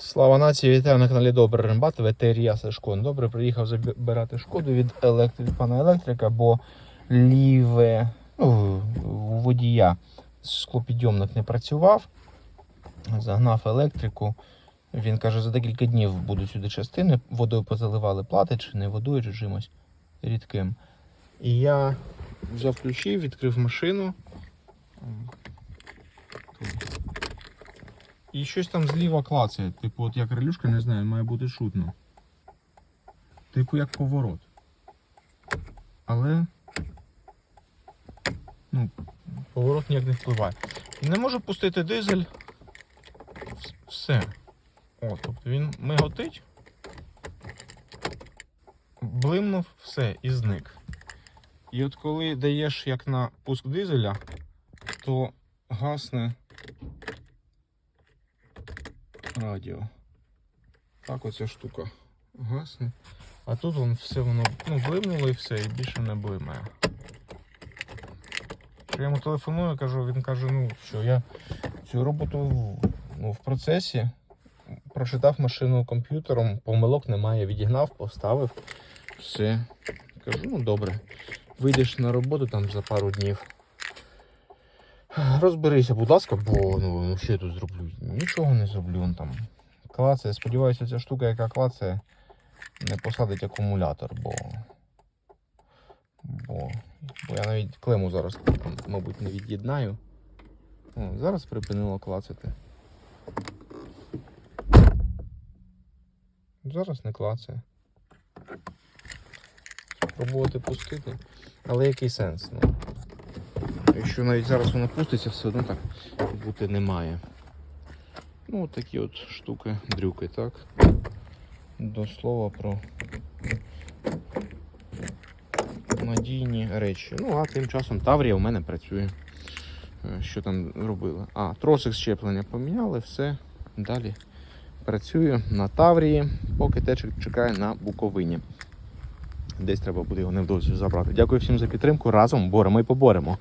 Слава нації, вітаю на каналі Добрий Рембат, ветерія Сашко. Добре, приїхав забирати шкоду від, електри... від пана електрика, бо ліве ну, у водія склопідйомник не працював. Загнав електрику. Він каже, за декілька днів будуть сюди частини. Водою позаливали плати, чи не водою, чи чимось рідким. І я взяв ключі, відкрив машину. І щось там зліва клацає. Типу, от як релюшка, не знаю, має бути шутно. Типу як поворот. Але. Ну, поворот ніяк не впливає. Не можу пустити дизель. Все. О, тобто він миготить. Блимнув, все, і зник. І от коли даєш як на пуск дизеля, то гасне радіо. Так оця штука гасне. А тут вон все воно ну, блимнуло і все, і більше не блимає. Я йому телефоную, кажу, він каже, ну що, я цю роботу ну, в процесі прочитав машину комп'ютером, помилок немає, відігнав, поставив. Все. Кажу, ну добре. Вийдеш на роботу там за пару днів. Розберися, будь ласка, бо ну, що я тут зроблю? Нічого не зроблю. он Там. Клацає. Сподіваюся, ця штука, яка клацає, не посадить акумулятор, бо. Бо, бо я навіть клему зараз, мабуть, не від'єднаю. Зараз припинило клацати. Зараз не клацає. Спробувати пустити. Але який сенс? Ну, Якщо навіть зараз воно пуститься, все одно так бути не має. Ну, от такі от штуки, дрюки, так? До слова про надійні речі. Ну, а тим часом Таврія у мене працює. Е, Що там робили? А, тросик щеплення поміняли, все. Далі працюю на Таврії, поки течик чекає на Буковині. Десь треба буде його невдовзі забрати. Дякую всім за підтримку. Разом боремо і поборемо.